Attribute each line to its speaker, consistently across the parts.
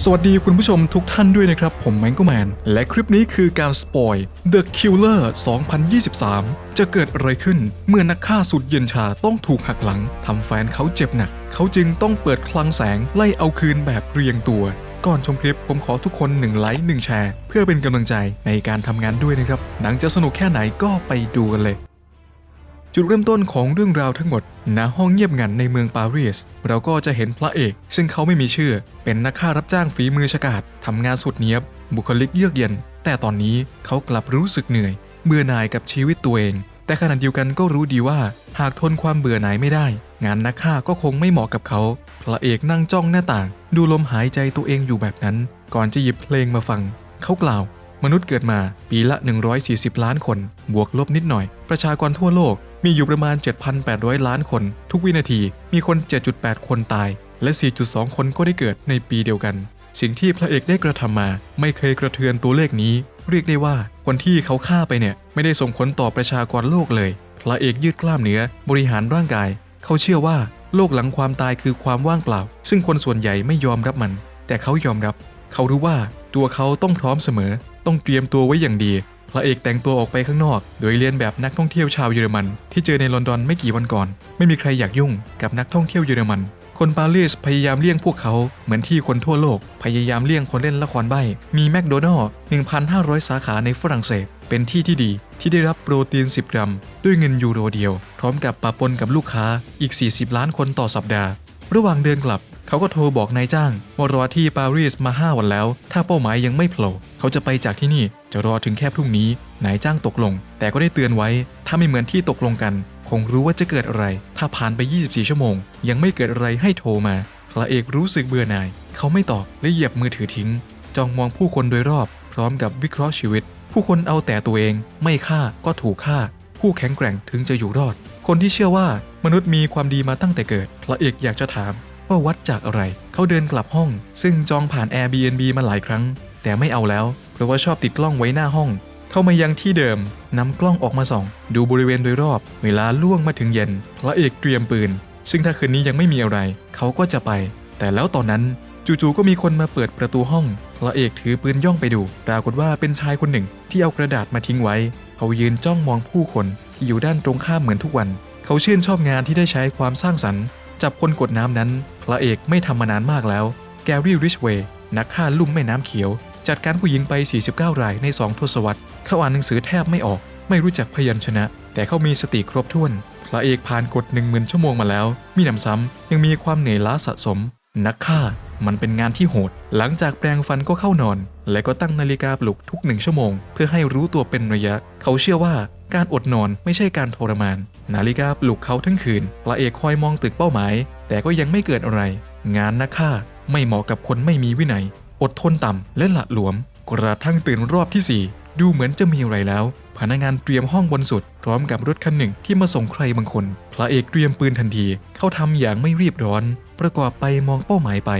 Speaker 1: สวัสดีคุณผู้ชมทุกท่านด้วยนะครับ ผมแมง g กแมน และคลิปนี้คือการสปอย The Killer 2023 จะเกิดอะไรขึ้นเมื่อนักฆ่าสุดเย็นชาต้องถูกหักหลังทำแฟนเขาเจ็บหนัก เขาจึงต้องเปิดคลังแสงไล่เอาคืนแบบเรียงตัว ก่อนชมคลิปผมขอทุกคน1ไลค์1แชร์ เพื่อเป็นกำลังใจในการทำงานด้วยนะครับ หนังจะสนุกแค่ไหนก็ไปดูกันเลย จุดเริ่มต้นของเรื่องราวทั้งหมดณห้องเงียบงันในเมืองปารีส เราก็จะเห็นพระเอก ซึ่งเขาไม่มีชื่อ เป็นนักฆ่ารับจ้างฝีมือฉกาจทำงานสุดเนียบ บุคลิกเยือกเย็น แต่ตอนนี้เขากลับรู้สึกเหนื่อย เบื่อหน่ายกับชีวิตตัวเอง แต่ขณะเดียวกันก็รู้ดีว่า หากทนความเบื่อหน่ายไม่ได้ งานนักฆ่าก็คงไม่เหมาะกับเขา พระเอกนั่งจ้องหน้าต่าง ดูลมหายใจตัวเองอยู่แบบนั้น ก่อนจะหยิบเพลงมาฟัง เขากล่าวมนุษย์เกิดมาปีละ 140 ล้านคน บวกลบนิดหน่อย ประชากรทั่วโลก มีอยู่ประมาณ 7,800 ล้านคน ทุกวินาทีมีคน 7.8 คนตาย และ 4.2 คนก็ได้เกิดในปีเดียวกัน สิ่งที่พระเอกได้กระทำมา ไม่เคยกระเทือนตัวเลขนี้ เรียกได้ว่าคนที่เขาฆ่าไปเนี่ย ไม่ได้ส่งผลต่อประชากรโลกเลย พระเอกยืดกล้ามเนื้อบริหารร่างกาย เขาเชื่อว่าโลกหลังความตายคือความว่างเปล่า ซึ่งคนส่วนใหญ่ไม่ยอมรับมัน แต่เขายอมรับ เขารู้ว่าตัวเขาต้องพร้อมเสมอ ต้องเตรียมตัวไว้อย่างดี พระเอกแต่งตัวออกไปข้างนอก โดยเรียนแบบนักท่องเที่ยวชาวเยอรมัน ที่เจอในลอนดอนไม่กี่วันก่อน ไม่มีใครอยากยุ่งกับนักท่องเที่ยวเยอรมัน คนปารีสพยายามเลี่ยงพวกเขาเหมือนที่คนทั่วโลก พยายามเลี่ยงคนเล่นละครใบ้ มีแมคโดนัลล์1,500 สาขาในฝรั่งเศส เป็นที่ที่ดี ที่ได้รับโปรตีน 10 กรัม ด้วยเงินยูโรเดียว พร้อมกับปะปนกับลูกค้าอีก 40 ล้านคนต่อสัปดาห์ ระหว่างเดินกลับ เขาก็โทรบอกนายจ้างว่ารอที่ปารีสมา 5 วันแล้ว ถ้าเป้าหมายยังไม่โผล่เขาจะไปจากที่นี่จะรอถึงแค่พรุ่งนี้ นายจ้างตกลง แต่ก็ได้เตือนไว้ ถ้าไม่เหมือนที่ตกลงกัน คงรู้ว่าจะเกิดอะไร ถ้าผ่านไป 24 ชั่วโมง ยังไม่เกิดอะไรให้โทรมาพระเอกรู้สึกเบื่อหน่าย เขาไม่ตอบและเหยียบมือถือทิ้ง จ้องมองผู้คนโดยรอบ พร้อมกับวิเคราะห์ชีวิต ผู้คนเอาแต่ตัวเอง ไม่ฆ่าก็ถูกฆ่า ผู้แข็งแกร่งถึงจะอยู่รอด คนที่เชื่อว่ามนุษย์มีความดีมาตั้งแต่เกิด พระเอกอยากจะถาม ว่าวัดจากอะไร เขาเดินกลับห้อง ซึ่งจองผ่าน Airbnb มาหลายครั้ง แต่ไม่เอาแล้ว เพราะว่าชอบติดกล้องไว้หน้าห้อง เข้ามายังที่เดิมนำกล้องออกมาส่อง ดูบริเวณโดยรอบ เวลาล่วงมาถึงเย็นพระเอกเตรียมปืน ซึ่งถ้าคืนนี้ยังไม่มีอะไร เขาก็จะไป แต่แล้วตอนนั้นจู่ๆก็มีคนมาเปิดประตูห้อง พระเอกถือปืนย่องไปดู ปรากฏว่าเป็นชายคนหนึ่งที่เอากระดาษมาทิ้งไว้ เขายืนจ้องมองผู้คนที่อยู่ด้านตรงข้ามเหมือนทุกวัน เขาชื่นชอบงานที่ได้ใช้ความสร้างสรรค์ จับคนกดน้ำนั้น พระเอกไม่ทำมานานมากแล้ว แกรี่ริชเวย์นักฆ่าลุ่มแม่น้ำเขียว จัดการผู้หญิงไป 49 รายใน2ทศวรรษ เขาอ่านหนังสือแทบไม่ออก ไม่รู้จักพยัญชนะ แต่เขามีสติครบถ้วน พระเอกผ่านกฎ1 0,000ชั่วโมงมาแล้ว มีหนำซ้ำยังมีความเหนื่อยล้าสะสม นักฆ่ามันเป็นงานที่โหด หลังจากแปรงฟันก็เข้านอน และก็ตั้งนาฬิกาปลุกทุกหนึ่งชั่วโมง เพื่อให้รู้ตัวเป็นระยะ เขาเชื่อว่า การอดนอนไม่ใช่การทรมาน นาฬิกาปลุกเขาทั้งคืนพระเอกคอยมองตึกเป้าหมาย แต่ก็ยังไม่เกิดอะไร งานนักฆ่าไม่เหมาะกับคนไม่มีวินัย อดทนต่ำและหละหลวม กระทั่งตื่นรอบที่ 4 ดูเหมือนจะมีอะไรแล้ว พนักงานเตรียมห้องบนสุด พร้อมกับรถคันหนึ่งที่มาส่งใครบางคน พระเอกเตรียมปืนทันที เขาทำอย่างไม่รีบร้อน ประกอบไปมองเป้าหมายไป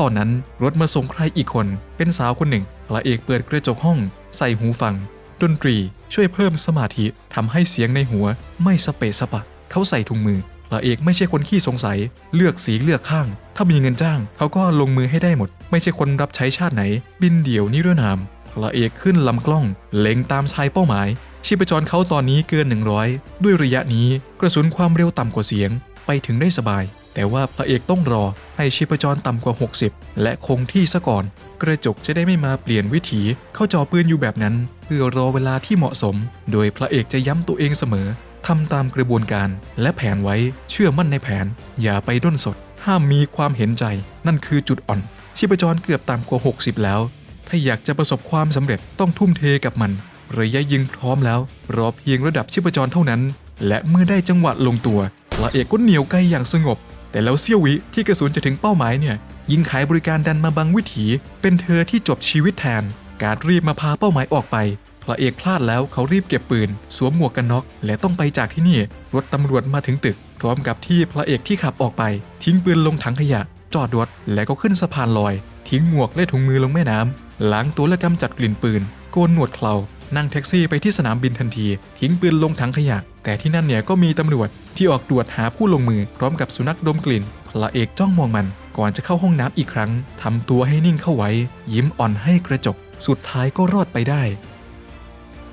Speaker 1: ตอนนั้นรถมาส่งใครอีกคน เป็นสาวคนหนึ่ง พระเอกเปิดกระจกห้อง ใส่หูฟัง ดนตรีช่วยเพิ่มสมาธิทำให้เสียงในหัว ไม่สเปะสปะ เขาใส่ถุงมือพระเอกไม่ใช่คนขี้สงสัย เลือกสีเลือกข้าง ถ้ามีเงินจ้าง เขาก็ลงมือให้ได้หมด ไม่ใช่คนรับใช้ชาติไหน บินเดี่ยวนิรนามพระเอกขึ้นลำกล้อง เล็งตามชายเป้าหมาย ชีพจรเขาตอนนี้เกิน 100 ด้วยระยะนี้กระสุนความเร็วต่ำกว่าเสียง ไปถึงได้สบาย แต่ว่าพระเอกต้องรอให้ชีพจรต่ำกว่า 60 และคงที่ซะก่อน กระจกจะได้ไม่มาเปลี่ยนวิถีเข้าจ่อปืนอยู่แบบนั้น เพื่อรอเวลาที่เหมาะสม โดยพระเอกจะย้ำตัวเองเสมอทำตามกระบวนการและแผนไว้เชื่อมั่นในแผน อย่าไปด้นสด ห้ามมีความเห็นใจ นั่นคือจุดอ่อน ชีพจรเกือบต่ำกว่า 60 แล้ว ถ้าอยากจะประสบความสำเร็จต้องทุ่มเทกับมันระยะยิงพร้อมแล้ว รอเพียงระดับชีพจรเท่านั้น และเมื่อได้จังหวะลงตัวพระเอกก็เหนียวไกลอย่างสงบ แต่แล้วเสี้ยววิที่กระสุนจะถึงเป้าหมายเนี่ยยิงขายบริการดันมาบังวิถี เป็นเธอที่จบชีวิตแทน การรีบมาพาเป้าหมายออกไปพระเอกพลาดแล้วเขารีบเก็บปืน สวมหมวกกันน็อก และต้องไปจากที่นี่ รถตำรวจมาถึงตึก พร้อมกับที่พระเอกที่ขับออกไป ทิ้งปืนลงถังขยะ จอดรถและก็ขึ้นสะพานลอย ทิ้งหมวกและถุงมือลงแม่น้ำล้างตัวและกำจัดกลิ่นปืน โกนหนวดเครา นั่งแท็กซี่ไปที่สนามบินทันที ทิ้งปืนลงถังขยะ แต่ที่นั่นเนี่ยก็มีตำรวจที่ออกตรวจหาผู้ลงมือพร้อมกับสุนัขดมกลิ่นพระเอกจ้องมองมันก่อนก่อนจะเข้าห้องน้ำอีกครั้งทำตัวให้นิ่งเข้าไว้ ยิ้มอ่อนให้กระจก สุดท้ายก็รอดไปได้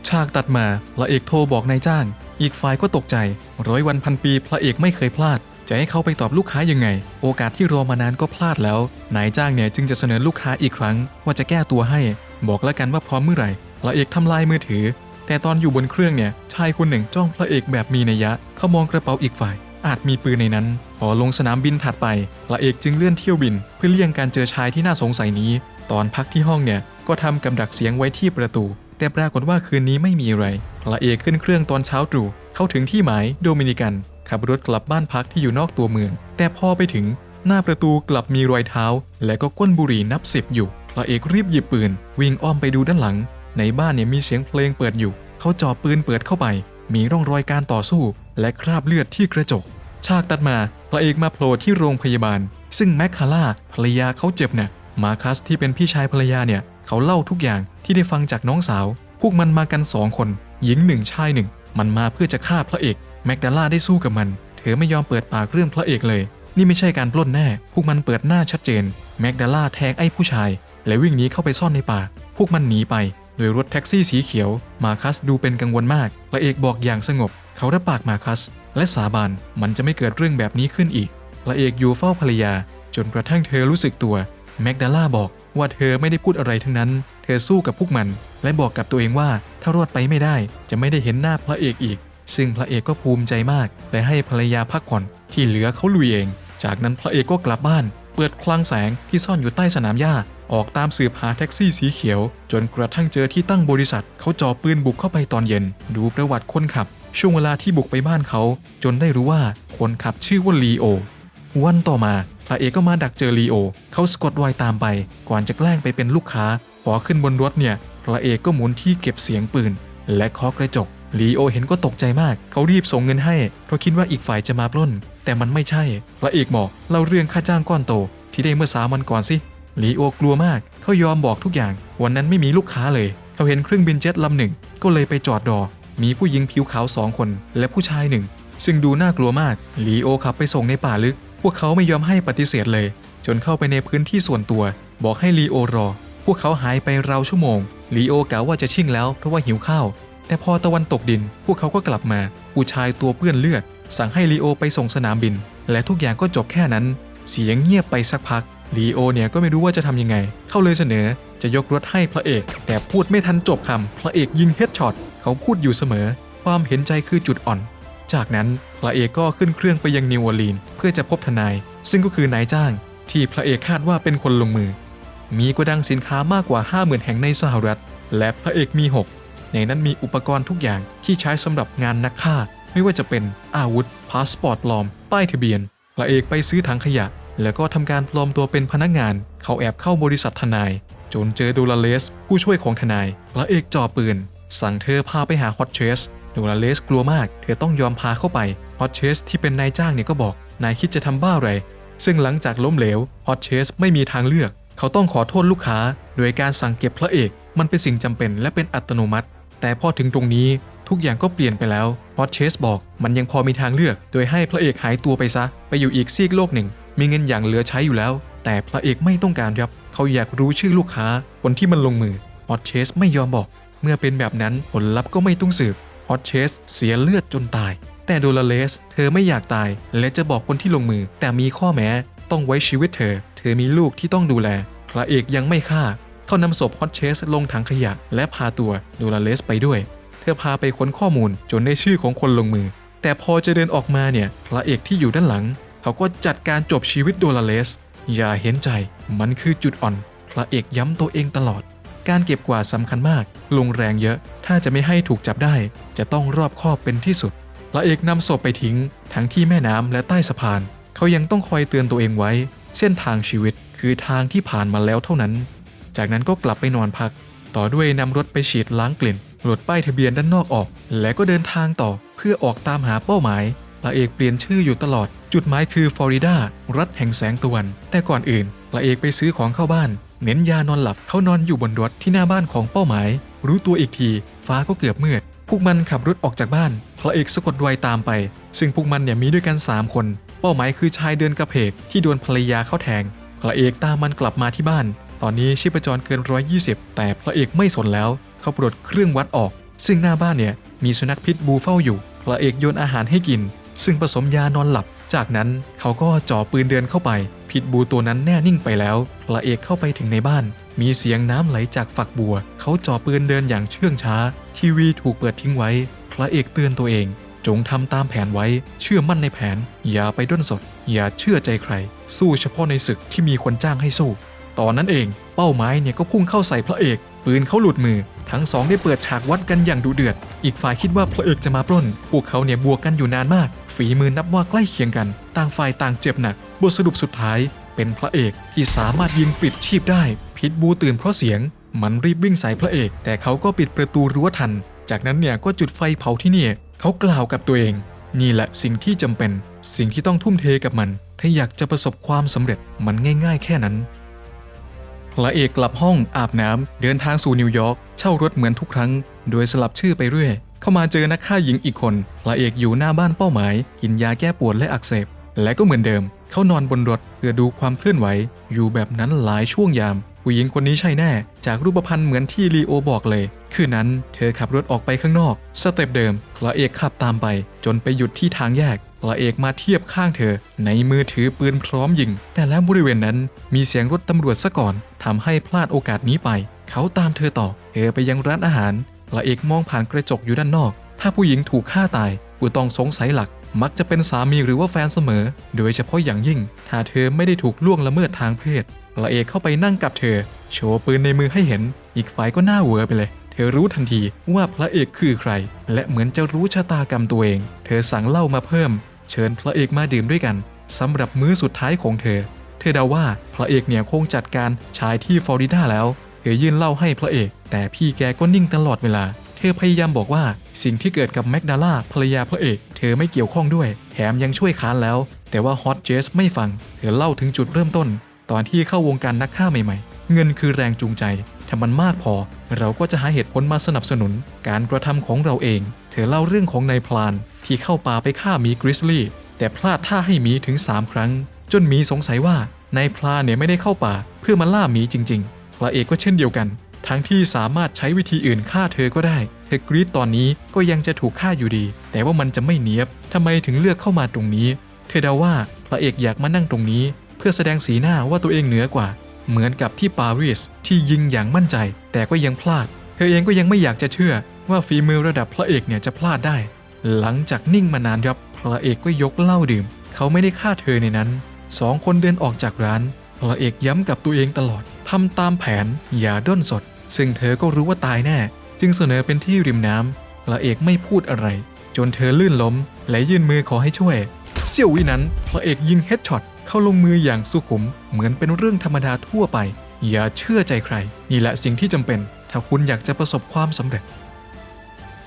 Speaker 1: ฉากตัดมาพระเอกโทรบอกนายจ้าง อีกฝ่ายก็ตกใจ ร้อยวันพันปีพระเอกไม่เคยพลาดจะให้เขาไปตอบลูกค้ายังไง โอกาสที่รอมานานก็พลาดแล้ว นายจ้างเนี่ยจึงจะเสนอลูกค้าอีกครั้ง ว่าจะแก้ตัวให้ บอกแล้วกันว่าพร้อมเมื่อไหร่ พระเอกทำลายมือถือ แต่ตอนอยู่บนเครื่องเนี่ยชายคนหนึ่งจ้องพระเอกแบบมีนัยยะ เขามองกระเป๋าอีกฝ่าย อาจมีปืนในนั้น พอลงสนามบินถัดไปพระเอกจึงเลื่อนเที่ยวบิน เพื่อเลี่ยงการเจอชายที่น่าสงสัยนี้ ตอนพักที่ห้องเนี่ยก็ทำกับดักเสียงไว้ที่ประตู แต่ปรากฏว่าคืนนี้ไม่มีอะไรพระเอกขึ้นเครื่องตอนเช้าตรู่เข้าถึงที่หมายโดมินิกันขับรถกลับบ้านพักที่อยู่นอกตัวเมือง แต่พอไปถึงหน้าประตูกลับมีรอยเท้า และก็ก้นบุหรี่นับสิบอยู่พระเอกรีบหยิบปืน วิ่งอ้อมไปดูด้านหลัง ในบ้านเนี่ยมีเสียงเพลงเปิดอยู่ เขาจ่อปืนเปิดเข้าไป มีร่องรอยการต่อสู้ และคราบเลือดที่กระจก ฉากตัดมาพระเอกมาโผล่ที่โรงพยาบาล ซึ่งแมคคาร่าภรรยาเขาเจ็บหนักมาคัสที่เป็นพี่ชายภรรยาเนี่ย เขาเล่าทุกอย่างที่ได้ฟังจากน้องสาว พวกมันมากันสองคน หญิงหนึ่งชายหนึ่ง มันมาเพื่อจะฆ่าพระเอก แมกดาล่าได้สู้กับมัน เธอไม่ยอมเปิดปากเรื่องพระเอกเลย นี่ไม่ใช่การปล้นแน่ พวกมันเปิดหน้าชัดเจน แมกดาล่าแทงไอ้ผู้ชาย และวิ่งหนีเข้าไปซ่อนในป่า พวกมันหนีไป โดยรถแท็กซี่สีเขียวมาคัสดูเป็นกังวลมากพระเอกบอกอย่างสงบ เขารับปากมาคัส และสาบานมันจะไม่เกิดเรื่องแบบนี้ขึ้นอีกพระเอกอยู่เฝ้าภรรยา จนกระทั่งเธอรู้สึกตัวแม็กดาล่าบอกว่าเธอไม่ได้พูดอะไรทั้งนั้น เธอสู้กับพวกมัน และบอกกับตัวเองว่าถ้ารอดไปไม่ได้จะไม่ได้เห็นหน้าพระเอกอีก ซึ่งพระเอกก็ภูมิใจมากและให้ภรรยาพักผ่อนที่เหลือเขาลุยเอง จากนั้นพระเอกก็กลับบ้าน เปิดคลังแสงที่ซ่อนอยู่ใต้สนามหญ้า ออกตามสืบหาแท็กซี่สีเขียว จนกระทั่งเจอที่ตั้งบริษัท เขาจ่อปืนบุกเข้าไปตอนเย็น ดูประวัติคนขับ ช่วงเวลาที่บุกไปบ้านเขา จนได้รู้ว่าคนขับชื่อว่าลีโอ วันต่อมาพระเอกก็มาดักเจอลีโอ เขาสะกดรอยตามไป ก่อนจะแกล้งไปเป็นลูกค้า พอขึ้นบนรถเนี่ย พระเอกก็หมุนที่เก็บเสียงปืน และเคาะกระจก ลีโอเห็นก็ตกใจมาก เขารีบส่งเงินให้ เพราะคิดว่าอีกฝ่ายจะมาปล้น แต่มันไม่ใช่ พระเอกบอกเล่าเรื่องค่าจ้างก้อนโต ที่ได้เมื่อสามวันก่อนสิ ลีโอกลัวมาก เขายอมบอกทุกอย่าง วันนั้นไม่มีลูกค้าเลย เขาเห็นเครื่องบินเจ็ตลำหนึ่ง ก็เลยไปจอดรอ มีผู้หญิงผิวขาวสองคน และผู้ชายหนึ่ง ซึ่งดูน่ากลัวมากลีโอขับไปส่งในป่าลึก พวกเขาไม่ยอมให้ปฏิเสธเลย จนเข้าไปในพื้นที่ส่วนตัว บอกให้ลีโอรอ พวกเขาหายไปราวชั่วโมง ลีโอกล่าวว่าจะชิ่งแล้วเพราะว่าหิวข้าว แต่พอตะวันตกดิน พวกเขาก็กลับมา ผู้ชายตัวเปื้อนเลือด สั่งให้ลีโอไปส่งสนามบิน และทุกอย่างก็จบแค่นั้น เสียงเงียบไปสักพัก ลีโอเนี่ยก็ไม่รู้ว่าจะทำยังไง เขาเลยเสนอจะยกรถให้พระเอก แต่พูดไม่ทันจบคำพระเอกยิงเฮดช็อตเขาพูดอยู่เสมอ ความเห็นใจคือจุดอ่อน จากนั้นพระเอกก็ขึ้นเครื่องไปยังนิวออร์ลีนเพื่อจะพบทนาย ซึ่งก็คือนายจ้าง ที่พระเอกคาดว่าเป็นคนลงมือ มีโกดังสินค้ามากกว่า 50,000 แห่งในสหรัฐ และพระเอกมี 6 ในนั้นมีอุปกรณ์ทุกอย่างที่ใช้สำหรับงานนักฆ่า ไม่ว่าจะเป็นอาวุธพาสปอร์ตปลอม ป้ายทะเบียนพระเอกไปซื้อถังขยะ แล้วก็ทำการปลอมตัวเป็นพนักงาน เขาแอบเข้าบริษัททนาย จนเจอโดลาเลส ผู้ช่วยของทนายพระเอกจ่อปืน สั่งเธอพาไปหาฮอตเชสโดลาเลสกลัวมาก เธอต้องยอมพาเข้าไปฮอตเชสที่เป็นนายจ้างเนี่ยก็บอก นายคิดจะทำบ้าอะไร ซึ่งหลังจากล้มเหลวฮอตเชสไม่มีทางเลือก เขาต้องขอโทษลูกค้า โดยการสั่งเก็บพระเอก มันเป็นสิ่งจำเป็นและเป็นอัตโนมัติ แต่พอถึงตรงนี้ทุกอย่างก็เปลี่ยนไปแล้วฮอตเชสบอก มันยังพอมีทางเลือก โดยให้พระเอกหายตัวไปซะ ไปอยู่อีกซีกโลกหนึ่ง มีเงินอย่างเหลือใช้อยู่แล้ว แต่พระเอกไม่ต้องการครับ เขาอยากรู้ชื่อลูกค้า คนที่มันลงมือฮอตเชสไม่ยอมบอก เมื่อเป็นแบบนั้นผลลัพธ์ก็ไม่ต้องสืบฮอตเชสเสียเลือดจนตาย แต่โดลาเลส เธอไม่อยากตาย และจะบอกคนที่ลงมือ แต่มีข้อแม้ ต้องไว้ชีวิตเธอ เธอมีลูกที่ต้องดูแล พระเอกยังไม่ฆ่า เขานำศพฮอตเชสลงถังขยะ และพาตัวโดลาเลสไปด้วย เธอพาไปค้นข้อมูลจนได้ชื่อของคนลงมือ แต่พอจะเดินออกมาเนี่ย พระเอกที่อยู่ด้านหลัง เขาก็จัดการจบชีวิตโดลาเลส อย่าเห็นใจมันคือจุดอ่อน พระเอกย้ำตัวเองตลอด การเก็บกวาดสำคัญมาก ลงแรงเยอะ ถ้าจะไม่ให้ถูกจับได้ จะต้องรอบคอบเป็นที่สุด พระเอกนำศพไปทิ้ง ทั้งที่แม่น้ำและใต้สะพาน เขายังต้องคอยเตือนตัวเองไว้ เส้นทางชีวิตคือทางที่ผ่านมาแล้วเท่านั้น จากนั้นก็กลับไปนอนพัก ต่อด้วยนำรถไปฉีดล้างกลิ่นหลดป้ายทะเบียนด้านนอกออก และก็เดินทางต่อเพื่อออกตามหาเป้าหมาย พระเอกเปลี่ยนชื่ออยู่ตลอด จุดหมายคือฟลอริดา รัฐแห่งแสงตะวัน แต่ก่อนอื่นพระเอกไปซื้อของเข้าบ้าน เน้นยานอนหลับเขานอนอยู่บนรถที่หน้าบ้านของเป้าหมาย รู้ตัวอีกที ฟ้าก็เกือบมืด พวกมันขับรถออกจากบ้าน พระเอกสะกดรอยตามไป ซึ่งพวกมันเนี่ยมีด้วยกัน 3 คน เป้าหมายคือชายเดินกระเพกที่โดนภรรยาเข้าแทง พระเอกตามมันกลับมาที่บ้าน ตอนนี้ชีพจรเกิน 120 แต่พระเอกไม่สนแล้ว เขาปลดเครื่องวัดออก ซึ่งหน้าบ้านเนี่ยมีสุนัขพิษบูเฝ้าอยู่ พระเอกโยนอาหารให้กิน ซึ่งผสมยานอนหลับ จากนั้นเขาก็จ่อปืนเดินเข้าไป พิษบูตัวนั้นแน่นิ่งไปแล้ว พระเอกเข้าไปถึงในบ้าน มีเสียงน้ำไหลจากฝักบัว เขาจ่อปืนเดินอย่างเชื่องช้า ทีวีถูกเปิดทิ้งไว้ พระเอกเตือนตัวเอง จงทำตามแผนไว้ เชื่อมั่นในแผน อย่าไปด้นสด อย่าเชื่อใจใคร สู้เฉพาะในศึกที่มีคนจ้างให้สู้ ตอนนั้นเอง เป้าหมายเนี่ยก็พุ่งเข้าใส่พระเอก ปืนเขาหลุดมือ ทั้งสองได้เปิดฉากวัดกันอย่างดุเดือด อีกฝ่ายคิดว่าพระเอกจะมาปล้น พวกเขาเนี่ยบวกกันอยู่นานมาก ฝีมือนับว่าใกล้เคียงกัน ต่างฝ่ายต่างเจ็บหนัก บทสรุปสุดท้าย เป็นพระเอกที่สามารถยิงปิดชีพได้ พิษบูตื่นเพราะเสียง มันรีบวิ่งใส่พระเอก แต่เขาก็ปิดประตูรั้วทัน จากนั้นเนี่ยก็จุดไฟเผาที่นี่เขากล่าวกับตัวเอง นี่แหละสิ่งที่จำเป็น สิ่งที่ต้องทุ่มเทกับมัน ถ้าอยากจะประสบความสำเร็จมันง่าย ๆ แค่นั้น พระเอกกลับห้องอาบน้ำเดินทางสู่นิวยอร์กเช่ารถเหมือนทุกครั้ง โดยสลับชื่อไปเรื่อย เข้ามาเจอนักฆ่าหญิงอีกคน พระเอกอยู่หน้าบ้านเป้าหมาย กินยาแก้ปวดและอักเสบ และก็เหมือนเดิม เขานอนบนรถเพื่อดูความเคลื่อนไหว อยู่แบบนั้นหลายช่วงยาม ผู้หญิงคนนี้ใช่แน่ จากรูปพรรณเหมือนที่ลีโอบอกเลย คืนนั้น เธอขับรถออกไปข้างนอก สเต็ปเดิม พระเอกขับตามไป จนไปหยุดที่ทางแยก พระเอกมาเทียบข้างเธอ ในมือถือปืนพร้อมยิง แต่แล้วบริเวณนั้นมีเสียงรถตำรวจซะก่อนทำให้พลาดโอกาสนี้ไป เขาตามเธอต่อ เธอไปยังร้านอาหาร พระเอกมองผ่านกระจกอยู่ด้านนอก ถ้าผู้หญิงถูกฆ่าตายผู้ต้องสงสัยหลัก มักจะเป็นสามีหรือว่าแฟนเสมอ โดยเฉพาะอย่างยิ่ง ถ้าเธอไม่ได้ถูกล่วงละเมิดทางเพศพระเอกเข้าไปนั่งกับเธอ โชว์ปืนในมือให้เห็น อีกฝ่ายก็หน้าเหวอไปเลย ธอรู้ทันทีว่าพระเอกคือใคร และเหมือนจะรู้ชะตากรรมตัวเอง เธอสั่งเหล้ามาเพิ่ม เชิญพระเอกมาดื่มด้วยกันสำหรับมื้อสุดท้ายของเธอ เธอเดาว่าพระเอกเนี่ยคงจัดการชายที่ฟลอริดาแล้ว เธอยื่นเหล้าให้พระเอก แต่พี่แกก็นิ่งตลอดเวลา เธอพยายามบอกว่าสิ่งที่เกิดกับแมกดาล่าภรรยาพระเอก เธอไม่เกี่ยวข้องด้วย แถมยังช่วยค้านแล้ว แต่ว่าฮอตเจสไม่ฟัง เธอเล่าถึงจุดเริ่มต้น ตอนที่เข้าวงการนักฆ่าใหม่ๆ เงินคือแรงจูงใจ ถ้ามันมากพอ เราก็จะหาเหตุผลมาสนับสนุน การกระทำของเราเอง เธอเล่าเรื่องของนายพลานที่เข้าป่าไปฆ่าหมีกริซลี่ แต่พลาดท่าให้หมีถึง 3 ครั้ง จนหมีสงสัยว่านายพลานเนี่ยไม่ได้เข้าป่า เพื่อมาล่าหมีจริงๆพระเอกก็เช่นเดียวกัน ทั้งที่สามารถใช้วิธีอื่นฆ่าเธอก็ได้ เธอกรีดตอนนี้ก็ยังจะถูกฆ่าอยู่ดี แต่ว่ามันจะไม่เนียบทำไมถึงเลือกเข้ามาตรงนี้ เธอเดาว่าพระเอกอยากมานั่งตรงนี้ เพื่อแสดงสีหน้าว่าตัวเองเหนือกว่า เหมือนกับที่ปารีสที่ยิงอย่างมั่นใจ แต่ก็ยังพลาด เธอเองก็ยังไม่อยากจะเชื่อว่าฝีมือระดับพระเอกเนี่ยจะพลาดได้ หลังจากนิ่งมานานครับพระเอกก็ยกเหล้าดื่ม เขาไม่ได้ฆ่าเธอในนั้นสองคนเดินออกจากร้านพระเอกย้ำกับตัวเองตลอดทำตามแผนอย่าด้นสด ซึ่งเธอก็รู้ว่าตายแน่ จึงเสนอเป็นที่ริมน้ำพระเอกไม่พูดอะไร จนเธอลื่นล้ม และยื่นมือขอให้ช่วยเสี้ยววินั้นพระเอกยิงเฮดช็อต เข้าลงมืออย่างสุขุมเหมือนเป็นเรื่องธรรมดาทั่วไป อย่าเชื่อใจใคร นี่แหละสิ่งที่จำเป็น ถ้าคุณอยากจะประสบความสำเร็จ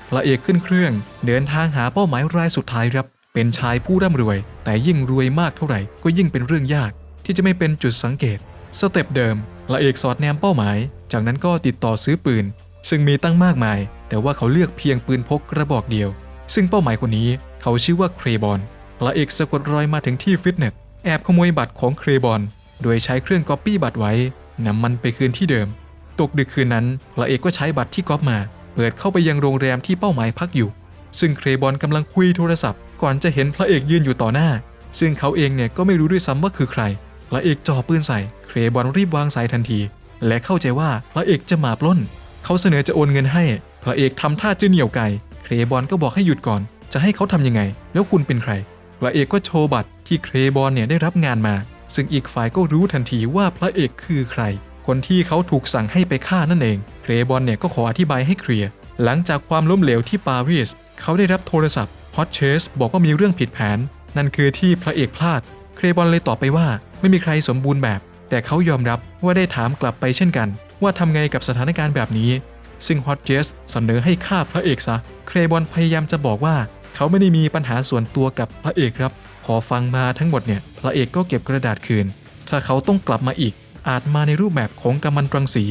Speaker 1: พระเอกขึ้นเครื่อง เดินทางหาเป้าหมายรายสุดท้ายครับ เป็นชายผู้ร่ำรวย แต่ยิ่งรวยมากเท่าไหร่ ก็ยิ่งเป็นเรื่องยาก ที่จะไม่เป็นจุดสังเกต สเต็ปเดิมพระเอกสอดแนมเป้าหมาย จากนั้นก็ติดต่อซื้อปืน ซึ่งมีตั้งมากมาย แต่ว่าเขาเลือกเพียงปืนพกกระบอกเดียว ซึ่งเป้าหมายคนนี้เขาชื่อว่าเครบอนพระเอกสะกดรอยมาถึงที่ฟิตเนส แอบขโมยบัตรของเครบอน โดยใช้เครื่องก๊อปปี้บัตรไว้นำมันไปคืนที่เดิม ตกดึกคืนนั้นพระเอกก็ใช้บัตรที่ก๊อปมา เปิดเข้าไปยังโรงแรมที่เป้าหมายพักอยู่ ซึ่งเครบอนกำลังคุยโทรศัพท์ ก่อนจะเห็นพระเอกยืนอยู่ต่อหน้า ซึ่งเขาเองเนี่ยก็ไม่รู้ด้วยซ้ำว่าคือใคร พระเอกจ่อปืนใส่ เครบอนรีบวางสายทันที และเข้าใจว่าพระเอกจะมาปล้น เขาเสนอจะโอนเงินให้ พระเอกทำท่าจะเหนี่ยวไก่ เครบอนก็บอกให้หยุดก่อน จะให้เขาทำยังไง แล้วคุณเป็นใคร พระเอกก็โชว์บัตร ที่เครบอนเนี่ยได้รับงานมา ซึ่งอีกฝ่ายก็รู้ทันทีว่าพระเอกคือใคร คนที่เขาถูกสั่งให้ไปฆ่านั่นเอง เครบอนเนี่ยก็ขออธิบายให้เคลียร์หลังจากความล้มเหลวที่ปารีสเขาได้รับโทรศัพท์ฮอตเชสบอกว่ามีเรื่องผิดแผน นั่นคือที่พระเอกพลาด เครบอนเลยตอบไปว่าไม่มีใครสมบูรณ์แบบ แต่เขายอมรับว่าได้ถามกลับไปเช่นกัน ว่าทำไงกับสถานการณ์แบบนี้ ซึ่งฮอตเจสเสนอให้ฆ่าพระเอกซะ เครบอนพยายามจะบอกว่า เขาไม่ได้มีปัญหาส่วนตัวกับพระเอกครับ พอฟังมาทั้งหมดเนี่ยพระเอกก็เก็บกระดาษคืน ถ้าเขาต้องกลับมาอีก อาจมาในรูปแบบของกัมมันตรังสี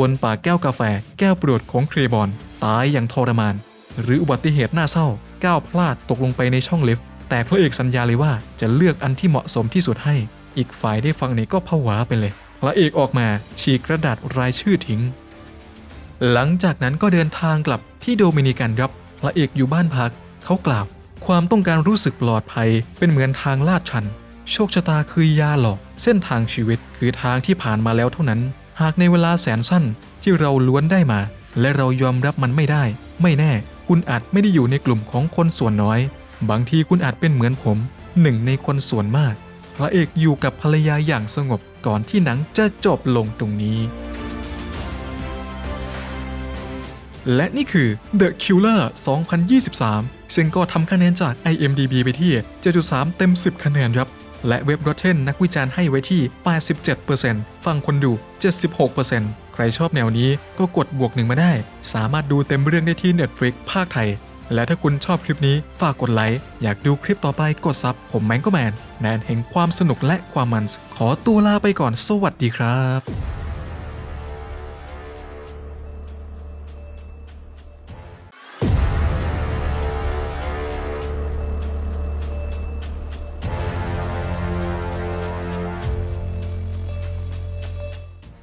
Speaker 1: บนป่าแก้วกาแฟ แก้วโปรดของเครบอน ตายอย่างทรมาน หรืออุบัติเหตุน่าเศร้า ก้าวพลาดตกลงไปในช่องลิฟต์แต่พระเอกสัญญาเลยว่าจะเลือกอันที่เหมาะสมที่สุดให้ อีกฝ่ายได้ฟังนี้ก็ผวาไปเลย พระเอกออกมาฉีกกระดาษรายชื่อทิ้ง หลังจากนั้นก็เดินทางกลับที่โดมินิกันครับพระเอกอยู่บ้านพัก เขากล่าว ความต้องการรู้สึกปลอดภัยเป็นเหมือนทางลาดชัน โชคชะตาคือยาหลอก เส้นทางชีวิตคือทางที่ผ่านมาแล้วเท่านั้น หากในเวลาแสนสั้นที่เราล้วนได้มา และเรายอมรับมันไม่ได้ ไม่แน่ คุณอาจไม่ได้อยู่ในกลุ่มของคนส่วนน้อย บางทีคุณอาจเป็นเหมือนผมหนึ่งในคนส่วนมาก พระเอกอยู่กับภรรยาอย่างสงบก่อนที่หนังจะจบลงตรงนี้ และนี่คือ The Killer 2023 ซึ่งก็ทำคะแนนจาก IMDb ไปที่ 7.3 เต็ม 10 คะแนนครับ และเว็บ Rotten นักวิจารณ์ให้ไว้ที่ 87%ฟังคนดู 76%ใครชอบแนวนี้ก็กดบวกหนึ่งมาได้ สามารถดูเต็มเรื่องได้ที่ Netflix ภาคไทย และถ้าคุณชอบคลิปนี้ฝากกดไลค์ อยากดูคลิปต่อไปกดซับ ผมแมงก็แมน แมนแห่งความสนุกและความมัน ขอตัวลาไปก่อน สวัสดีครับ